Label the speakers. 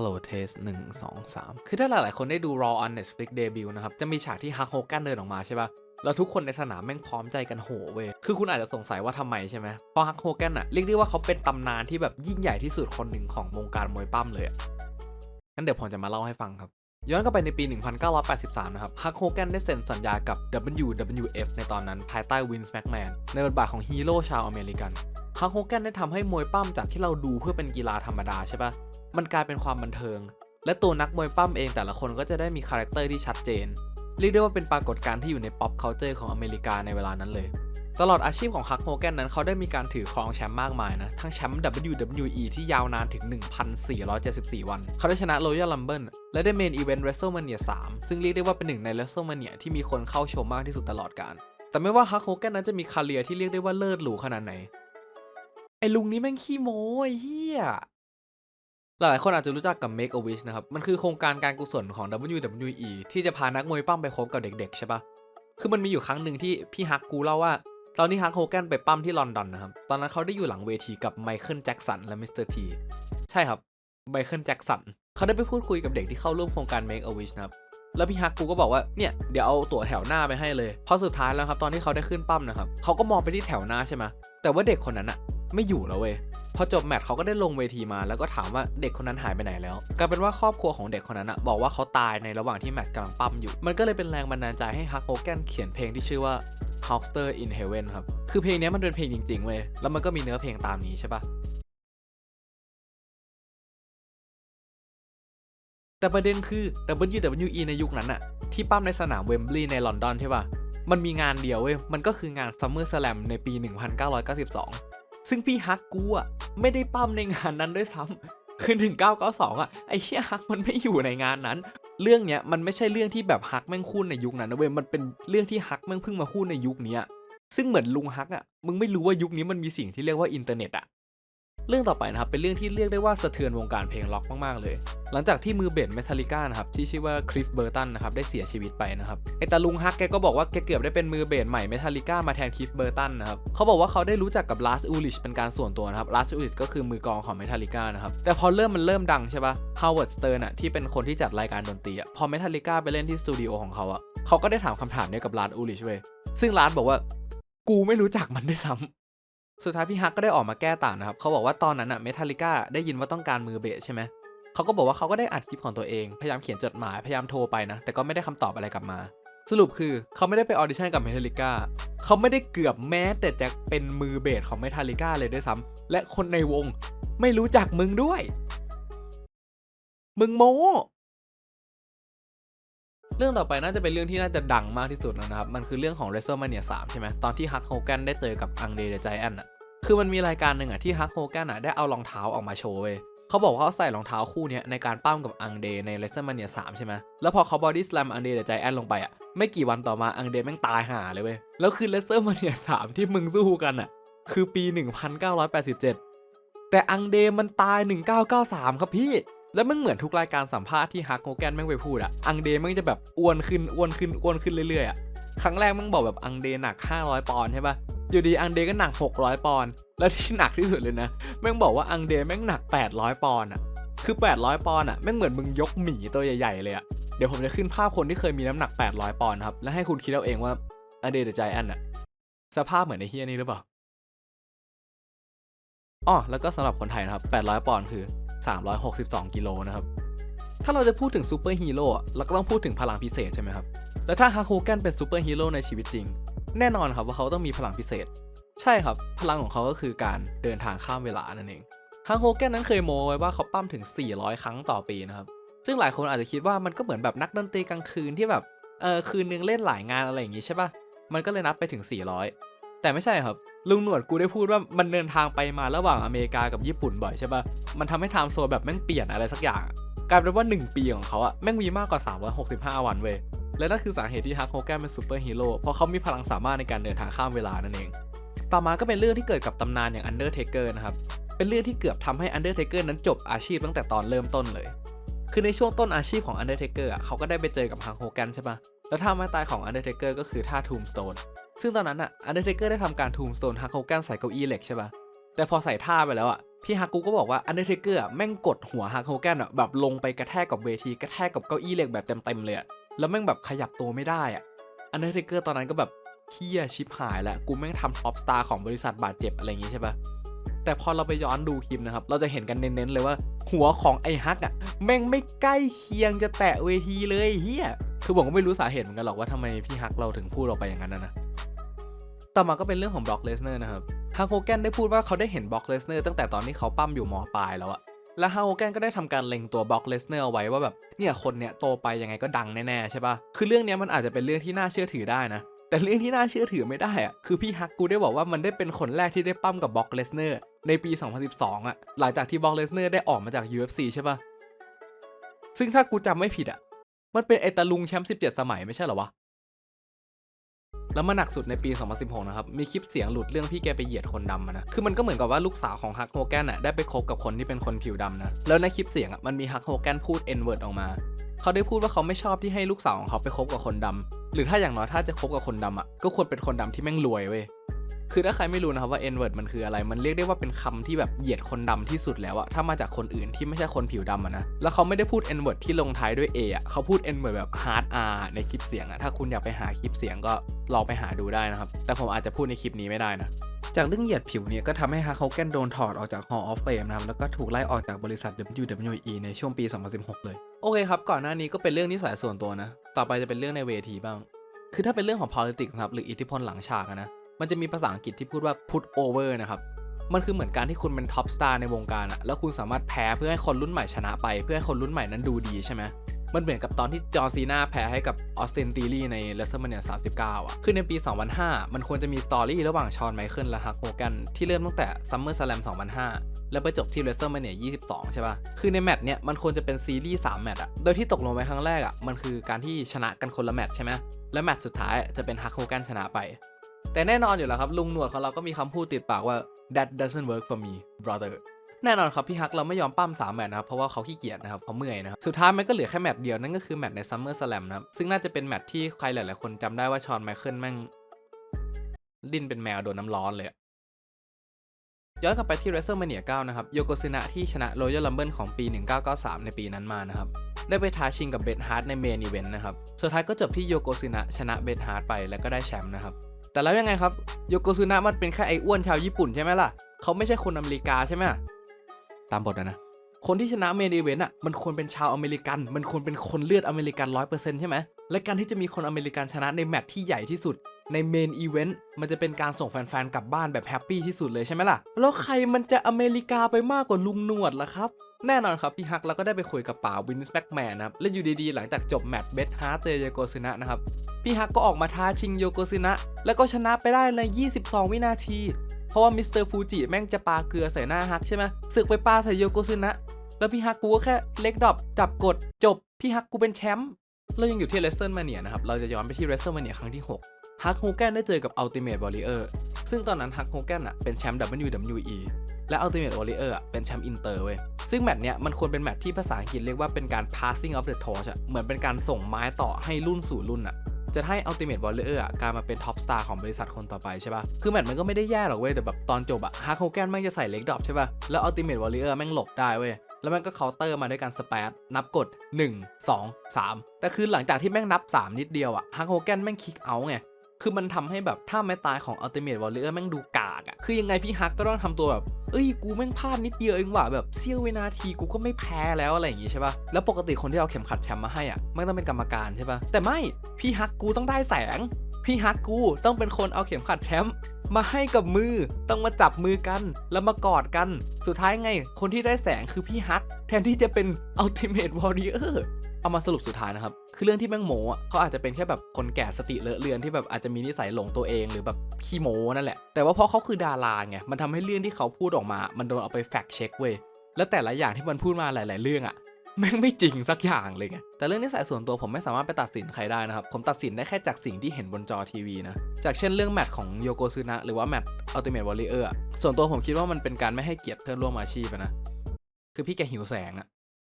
Speaker 1: ฮัลโหลเทสหนึ่งสองสามคือถ้าหลาย ๆ คนได้ดู Raw on Netflix debut นะครับ จะมีฉากที่ฮักโฮกันเดินออกมาใช่ปะแล้วทุกคนในสนามแม่งพร้อมใจกันโหเว้ย คือคุณอาจจะสงสัยว่าทำไมใช่ไหมเพราะฮักโฮกันอะเรียกได้ว่าเขาเป็นตำนานที่แบบยิ่งใหญ่ที่สุดคนหนึ่งของวงการมวยปั้มเลยอะงั้นเดี๋ยวผมจะมาเล่าให้ฟังครับ ย้อนกลับไปในปี 1983 นะครับ ฮักโฮแกนได้เซ็นสัญญากับ WWF ในตอนนั้นภายใต้วินส์แม็กแมนในบทบาทของฮีโร่ชาวอเมริกัน ฮักโฮแกนได้ทำให้มวยปั้มจากที่เราดูเพื่อเป็นกีฬาธรรมดาใช่ปะมันกลายเป็นความบันเทิง และตัวนักมวยปั้มเองแต่ละคนก็จะได้มีคาแรคเตอร์ที่ชัดเจน เรียกได้ว่าเป็นปรากฏการณ์ที่อยู่ใน pop culture ของอเมริกาในเวลานั้นเลย ตลอดอาชีพของฮักโฮแกนนั้นเขาได้มีการถือครองแชมป์มากมายนะ ทั้งแชมป์ WWE ที่ยาวนานถึง 1,474 วัน เขาได้ชนะ Royal Rumble และได้เมนอีเวนต์ WrestleMania 3ซึ่งเรียกได้ว่าเป็นหนึ่งใน WrestleMania ที่มีคนเข้าชมมากที่สุดตลอดกาลแต่ไม่ว่าฮักโฮแกนนั้นจะมีคาเรียที่เรียกได้ว่าเลิศหรูขนาดไหน ไอ้ลุงนี้แม่งขี้โม้ไอ้เหี้ย หลายๆคนอาจจะรู้จักกับ Make a Wish นะครับ มันคือโครงการการกุศลของ WWE ที่จะพานักมวยปั้มไปคบกับเด็กๆ ใช่ปะคือมันมีอยู่ครั้งหนึ่งที่พี่ฮักกูเล่าว่า ตอนที่ฮักโฮแกนไปปั้มที่ลอนดอนนะครับ ตอนนั้นเขาได้อยู่หลังเวทีกับไมเคิลแจ็กสันและมิสเตอร์ที ใช่ครับไมเคิลแจ็กสันเขาได้ไปพูดคุยกับเด็กที่เข้าร่วมโครงการ Make a Wish นะครับ แล้วพี่ฮักกูก็บอกว่า เนี่ย เดี๋ยวเอาตั๋วแถวหน้าไปให้เลยพอสุดท้ายแล้วครับ ตอนที่เขาได้ขึ้นปั้มนะครับ เขาก็มองไปที่แถวหน้าใช่ไหมแต่ว่าเด็กคนนั้นอะ ไม่อยู่แล้วเว้ยพอจบแมตช์เขาก็ได้ลงเวทีมา แล้วก็ถามว่าเด็กคนนั้นหายไปไหนแล้วกลายเป็นว่าครอบครัวของเด็กคนนั้นอะบอกว่าเขาตายในระหว่างที่แมตช์กำลังปั้มอยู่ มันก็เลยเป็นแรงบันดาลใจให้ฮักโฮแกนเขียนเพลงที่ชื่อว่า h o u s t e r in Heaven ครับ คือเพลงนี้มันเป็นเพลงจริงๆเว้ยแล้วมันก็มีเนื้อเพลงตามนี้ใช่ปะแต่ประเด็นคือ WWE ในยุคนั้นอะที่ปั้มในสนามเวมบลีย์ในลอนดอนใช่ปะมันมีงานเดียวเว้ย มันก็คืองาน Summer Slam ในปี 1992 ซึ่งพี่ฮักกูอะไม่ได้ปั้มในงานนั้นด้วยซ้ำคือ1992อะไอ้เหี้ยฮักมันไม่อยู่ในงานนั้น เรื่องเนี้ยมันไม่ใช่เรื่องที่แบบฮักแม่งคุ้นในยุคนั้นนะเว้ยมันเป็นเรื่องที่ฮักแม่งเพิ่งมาคู่ในยุคนี้ซึ่งเหมือนลุงฮักอะมึงไม่รู้ว่ายุคนี้มันมีสิ่งที่เรียกว่าอินเทอร์เน็ตอะ เรื่องต่อไปนะครับเป็นเรื่องที่เรียกได้ว่าสะเทือนวงการเพลงล็อกมากๆเลย หลังจากที่มือเบสเมทัลิก้านะครับที่ชื่อว่าคริสเบอร์ตันนะครับได้เสียชีวิตไปนะครับไอตาลุงฮักแกก็บอกว่าแกเกือบได้เป็นมือเบสใหม่เมทัลิก้ามาแทนคริสเบอร์ตันนะครับเขาบอกว่าเขาได้รู้จักกับลาสอูลิชเป็นการส่วนตัวนะครับลาสอูลิชก็คือมือกองของเมทัลิก้านะครับแต่พอเริ่มมันเริ่มดังใช่ปะฮาวเวิร์ดสเตอร์นอะที่เป็นคนที่จัดรายการดนตรีอะพอเมทัลิก้าไปเล่นที่สตูดิโอของเขาอะเขาก็ได้ถามคำถามเนี้ยกับลาสอูลิชเว้ยซึ่งลาสบอกว่า กูไม่รู้จักมันด้วยซ้ำ สุดท้ายพี่ฮักก็ได้ออกมาแก้ต่างนะครับ เขาบอกว่าตอนนั้นอะเมทัลลิก้าได้ยินว่าต้องการมือเบสใช่ไหมเขาก็บอกว่าเขาก็ได้อัดคลิปของตัวเอง พยายามเขียนจดหมาย พยายามโทรไปนะ แต่ก็ไม่ได้คำตอบอะไรกลับมา สรุปคือเขาไม่ได้ไปออดิชั่นกับเมทัลลิก้าเขาไม่ได้เกือบแม้แต่จะเป็นมือเบสของเมทัลิก้าเลยด้วยซ้ำและคนในวงไม่รู้จักมึงด้วย มึงโม เรื่องต่อไปน่าจะเป็นเรื่องที่น่าจะดังมากที่สุดแล้วนะครับ มันคือเรื่องของ WrestleMania 3 ใช่ไหมตอนที่ฮักโฮแกนได้เจอกับอังเดเดจแอนอะคือมันมีรายการหนึ่งอะที่ฮักโฮแกนอะได้เอารองเท้าออกมาโชว์เว้ยเขาบอกว่าเขาใส่รองเท้าคู่นี้ในการปั้มกับอังเดใน WrestleMania 3 ใช่ไหมแล้วพอเขาบอดี้ส a ลมอังเดเดจแอนลงไปอะไม่กี่วันต่อมาอังเดแม่งตายห่าเลยเว้ยแล้วคือ WrestleMania 3 ที่มึงสู้กันอะคือปี 1987 แต่อังเดมันตาย 1993 ครับพี่ แล้วมันเหมือนทุกรายการสัมภาษณ์ที่ฮักโฮแกนแม่งไปพูดอะอังเดแม่งจะแบบอ้วนขึ้นอ้วนขึ้นอ้วนขึ้นเรื่อยๆอะครั้งแรกแม่งบอกแบบอังเดย์หนัก 500 ปอนด์ใช่ปะอยู่ดีอังเดย์ก็หนัก 600 ปอนด์แล้วที่หนักที่สุดเลยนะแม่งบอกว่าอังเดย์แม่งหนัก 800 ปอนด์อะคือ 800 ปอนด์อะแม่งเหมือนมึงยกหมีตัวใหญ่ๆเลยอะเดี๋ยวผมจะขึ้นภาพคนที่เคยมีน้ำหนัก 800 ปอนด์ครับแล้วให้คุณคิดเอาเองว่าอังเดเดอะจแอนอะสภาพเหมือนไอ้เฮียนี่หรือเปล่าอ๋อแล้วก็สำหรับคนไทยนะครับ 800 ปอนด์คือ 362 กิโลนะครับ ถ้าเราจะพูดถึงซูเปอร์ฮีโร่เราก็ต้องพูดถึงพลังพิเศษใช่ไหมครับ แล้วถ้าฮักโฮแกนเป็นซูเปอร์ฮีโร่ในชีวิตจริง แน่นอนครับว่าเขาต้องมีพลังพิเศษ ใช่ครับ พลังของเขาก็คือการเดินทางข้ามเวลานั่นเองฮักโฮแกนนั้นเคยโมไว้ว่าเขาปั้มถึง 400 ครั้งต่อปีนะครับ ซึ่งหลายคนอาจจะคิดว่ามันก็เหมือนแบบนักดนตรีกลางคืนที่แบบ เออคืนนึงเล่นหลายงานอะไรอย่างงี้ใช่ปะมันก็เลยนับไปถึง 400 แต่ไม่ใช่ครับ ลุงหนวดกูได้พูดว่ามันเดินทางไปมาระหว่างอเมริกากับญี่ปุ่นบ่อยใช่ปะมันทำให้ไทม์โซนแบบแม่งเปลี่ยนอะไรสักอย่างกลายเป็นว่า 1 ปีของเขาอะแม่งมีมากกว่า 365 วันเว้ย และนั่นคือสาเหตุที่ฮักโฮแกนเป็นซูเปอร์ฮีโร่เพราะเขามีพลังสามารถในการเดินทางข้ามเวลานั่นเอง ต่อมาก็เป็นเรื่องที่เกิดกับตำนานอย่าง Undertaker นะครับ เป็นเรื่องที่เกือบทำให้ Undertaker นั้นจบอาชีพตั้งแต่ตอนเริ่มต้นเลย คือในช่วงต้นอาชีพของ Undertaker อะเขาก็ได้ไปเจอกับฮักโฮแกนใช่ปะแล้วท่าไม้ตายของ Undertaker ก็คือท่า Tombstone ซึ่งตอนนั้นอะ Undertaker ได้ทำการ Tombstone ฮักโฮแกนใส่เก้าอี้เหล็กใช่ปะแต่พอใส่ท่าไปแล้วอะพี่ฮักกูก็บอกว่าอันเดอร์เทเกอร์แม่งกดหัวฮักโฮแกนอะแบบลงไปกระแทกกับเวทีกระแทกกับเก้าอี้เหล็กแบบเต็มๆเลยอะแล้วแม่งแบบขยับตัวไม่ได้อะอันเดอร์เทเกอร์ตอนนั้นก็แบบเฮียชิปหายแล้วกูแม่งทำท็อปสตาร์ของบริษัทบาดเจ็บอะไรอย่างงี้ใช่ปะแต่พอเราไปย้อนดูคลิปนะครับ เราจะเห็นกันเน้นๆเลยว่า หัวของไอ้ฮักอะแม่งไม่ใกล้เคียงจะแตะเวทีเลยเฮียคือผมก็ไม่รู้สาเหตุเหมือนกันหรอกว่าทำไมพี่ฮักเราถึงพูดออกไปอย่างนั้นนะ ต่อมาก็เป็นเรื่องของบล็อกเลสเนอร์นะครับฮักโฮแกนได้พูดว่าเขาได้เห็นบล็อกเลสเนอร์ตั้งแต่ตอนที่เขาปั้มอยู่มปลายแล้วอะและฮักโฮแกนก็ได้ทำการเล็งตัวบล็อกเลสเนอร์เอาไว้ว่าแบบเนี่ยคนเนี้ยโตไปยังไงก็ดังแน่ๆใช่ปะคือเรื่องนี้มันอาจจะเป็นเรื่องที่น่าเชื่อถือได้นะแต่เรื่องที่น่าเชื่อถือไม่ได้อะคือพี่ฮักกูได้บอกว่ามันได้เป็นคนแรกที่ได้ปั้มกับบล็อกเลสเนอร์ในปี 2012อะหลังจากที่บล็อกเลสเนอร์ได้ออกมาจาก UFC ใช่ปะซึ่งถ้ากูจำไม่ผิดอะมันเป็นไอตาลุงแชมป์17 สมัยไม่ใช่เหรอวะ แล้วมาหนักสุดในปี 2016 นะครับ มีคลิปเสียงหลุดเรื่องพี่แกไปเหยียดคนดำนะ คือมันก็เหมือนกับว่าลูกสาวของฮักโฮแกนน่ะได้ไปคบกับคนที่เป็นคนผิวดำนะ แล้วในคลิปเสียงอะมันมีฮักโฮแกนพูด N word ออกมา เขาได้พูดว่าเขาไม่ชอบที่ให้ลูกสาวของเขาไปคบกับคนดำหรือถ้าอย่างน้อยถ้าจะคบกับคนดำอะก็ควรเป็นคนดำที่แม่งรวยเว้ย คือถ้าใครไม่รู้นะครับว่า N word มันคืออะไร มันเรียกได้ว่าเป็นคำที่แบบเหยียดคนดำที่สุดแล้วอะถ้ามาจากคนอื่นที่ไม่ใช่คนผิวดำอะนะ แล้วเขาไม่ได้พูด N word ที่ลงท้ายด้วย A อะเขาพูด N word แบบ hard R ในคลิปเสียงอะถ้าคุณอยากไปหาคลิปเสียงก็ลองไปหาดูได้นะครับ แต่ผมอาจจะพูดในคลิปนี้ไม่ได้นะจากเรื่องเหยียดผิวเนี่ยก็ทำให้ฮักโฮแกนโดนถอดออกจาก Hall of Fame นะครับ แล้วก็ถูกไล่ออกจากบริษัท WWE ในช่วงปี 2016 เลย โอเคครับ ก่อนหน้านี้ก็เป็นเรื่องนิสัยส่วนตัวนะ ต่อไปจะเป็นเรื่องในเวทีบ้าง คือถ้าเป็นเรื่องของ politics นะครับ หรืออิทธิพลหลังฉากอะนะ มันจะมีภาษาอังกฤษที่พูดว่า put over นะครับ มันคือเหมือนการที่คุณเป็นท็อปสตาร์ในวงการอะแล้วคุณสามารถแพ้เพื่อให้คนรุ่นใหม่ชนะไป เพื่อให้คนรุ่นใหม่นั้นดูดีใช่ไหมมันเหมือนกับตอนที่จอร์ซีนาแพ้ให้กับออสตินตีลีใน w r e s t l e m a n i a 39 อะ คือในปี 2005 มันควรจะมีสตอรี่ระหว่างชอนไมเคิลและฮักโฮแกนที่เริ่มตั้งแต่ SummerSlam 2005 แล้วไปจบที่ WrestleMania 22 ใช่ป่ะ คือในแมตช์เนี้ยมันควรจะเป็นซีรีส์3แมตช์อะ โดยที่ตกลงไว้ครั้งแรกอะ มันคือการที่ชนะกันคนละแมตช์ใช่ไหมและแมตช์สุดท้ายจะเป็นฮักโฮแกนชนะไป แต่แน่นอนอยู่แล้วครับลุงหนวดของเราก็มีคำพูดติดปากว่า that doesn't work for me brother แน่นอนครับพี่ฮักเราไม่ยอมปั้ม3แมตช์นะครับ เพราะว่าเขาขี้เกียจนะครับเขาเมื่อยนะครับ สุดท้ายมันก็เหลือแค่แมตช์เดียว นั่นก็คือแมตช์ใน Summer Slam นะครับ ซึ่งน่าจะเป็นแมตช์ที่ใครหลาย ๆ คนจำได้ว่าชอนไมเคิลแม่ง ดิ้นเป็นแมวโดนน้ำร้อนเลยย้อนกลับไปที่ WrestleMania 9 นะครับ โยโกซึนะที่ชนะ Royal Rumble ของปี 1993 ในปีนั้นมานะครับ ได้ไปท้าชิงกับเบทฮาร์ดในเมนอีเวนต์นะครับ สุดท้ายก็จบที่โยโกซึนะชนะเบทฮาร์ดไปแล้วก็ได้แชมป์นะครับ แต่แล้วยังไงครับโยโกซุนะมันเป็นแค่ไอ้อ้วนชาวญี่ปุ่นใช่ไหมล่ะ เขาไม่ใช่คนอเมริกาใช่ไหมตามบทนะนะ คนที่ชนะเมนอีเวนต์อะมันควรเป็นชาวอเมริกัน มันควรเป็นคนเลือดอเมริกันร้อยเปอร์เซ็นต์ใช่ไหมและการที่จะมีคนอเมริกันชนะในแมตช์ที่ใหญ่ที่สุด ในเมนอีเวนต์มันจะเป็นการส่งแฟนๆกลับบ้านแบบแฮปปี้ที่สุดเลยใช่ไหมล่ะ แล้วใครมันจะอเมริกาไปมากกว่าลุงหนวดล่ะครับแน่นอนครับ พี่ฮักเราก็ได้ไปคุยกับป่าวินส์แบ็กแมนนะครับ และอยู่ดีๆ หลังจากจบแมตช์เบทฮาร์เจอโยโกซึนะนะครับ พี่ฮักก็ออกมาท้าชิงโยโกซึนะ แล้วก็ชนะไปได้ใน 22 วินาที เพราะว่ามิสเตอร์ฟูจิแม่งจะปาเกลือใส่หน้าฮักใช่ไหมสึกไปปาใส่โยโกซึนะ แล้วพี่ฮักกูก็แค่เล็กดรอปจับกดจบ พี่ฮักกูเป็นแชมป์ เรายังอยู่ที่ WrestleMania นะครับ เราจะย้อนไปที่ WrestleMania ครั้งที่ 6 ฮักโฮแกนได้เจอกับ Ultimate Warrior ซึ่งตอนนั้นฮักโฮแกนอะเป็นแชมป์ WWE และ Ultimate Warrior อะเป็นแชมป์อินเตอร์เว้ย ซึ่งแมตช์เนี้ยมันควรเป็นแมตช์ที่ภาษาอังกฤษเรียกว่าเป็นการ passing of the torch อะ เหมือนเป็นการส่งไม้ต่อให้รุ่นสู่รุ่นอะจะให้ Ultimate Warrior อะกลายมาเป็นท็อปสตาร์ของบริษัทคนต่อไปใช่ปะ่ะ คือแมตช์มันก็ไม่ได้แย่หรอกเว้ย แต่แบบตอนจบอะฮักโฮแกนแม่งจะใส่เล็กดรอปใช่ปะ่ะ แล้ว Ultimate Warrior แม่งหลบได้เว้ย แล้วแม่งก็เคาน์เตอร์มาด้วยการสเปซนับกด 1 2 3 แต่คือหลังจากที่แม่งนับ 3 นิดเดียวอะฮักโฮแกนแม่งคิกเอาไงคือมันทำให้แบบท่าไม้ตายของ Ultimate Warrior แม่งดูกากอะคือยังไงพี่ฮักก็ต้องทำตัวแบบ เอ้ย กูแม่งพลาดนิดเดียวเองว่ะแบบเสี้ยววินาทีกูก็ไม่แพ้แล้วอะไรอย่างงี้ใช่ปะแล้วปกติคนที่เอาเข็มขัดแชมป์มาให้อะมันต้องเป็นกรรมการใช่ป่ะ แต่ไม่ พี่ฮักกูต้องได้แสง พี่ฮักกูต้องเป็นคนเอาเข็มขัดแชมป์ มาให้กับมือ ต้องมาจับมือกัน แล้วมากอดกัน สุดท้ายไง คนที่ได้แสงคือพี่ฮัก แทนที่จะเป็น Ultimate Warrior เอามาสรุปสุดท้ายนะครับ คือเรื่องที่แม่งโมอะเขาอาจจะเป็นแค่แบบคนแก่สติเลอะเลือนที่แบบอาจจะมีนิสัยหลงตัวเองหรือแบบขี้โมนั่นแหละ แต่ว่าเพราะเขาคือดาราไง มันทำให้เรื่องที่เขาพูดออกมา มันโดนเอาไปแฟกเช็คเว้ย แล้วแต่ละอย่างที่มันพูดมาหลาย ๆ เรื่องอะ แม่งไม่จริงสักอย่างเลยไงแต่เรื่องนิสัยส่วนตัวผมไม่สามารถไปตัดสินใครได้นะครับ ผมตัดสินได้แค่จากสิ่งที่เห็นบนจอทีวีนะ จากเช่นเรื่องแมตช์ของโยโกซึนะหรือว่าแมตช์อัลติเมทวอลเลเยอร์ส่วนตัวผมคิดว่ามันเป็นการไม่ให้เกียรติเพื่อนร่วมอาชีพนะ คือพี่แกหิวแสงอะ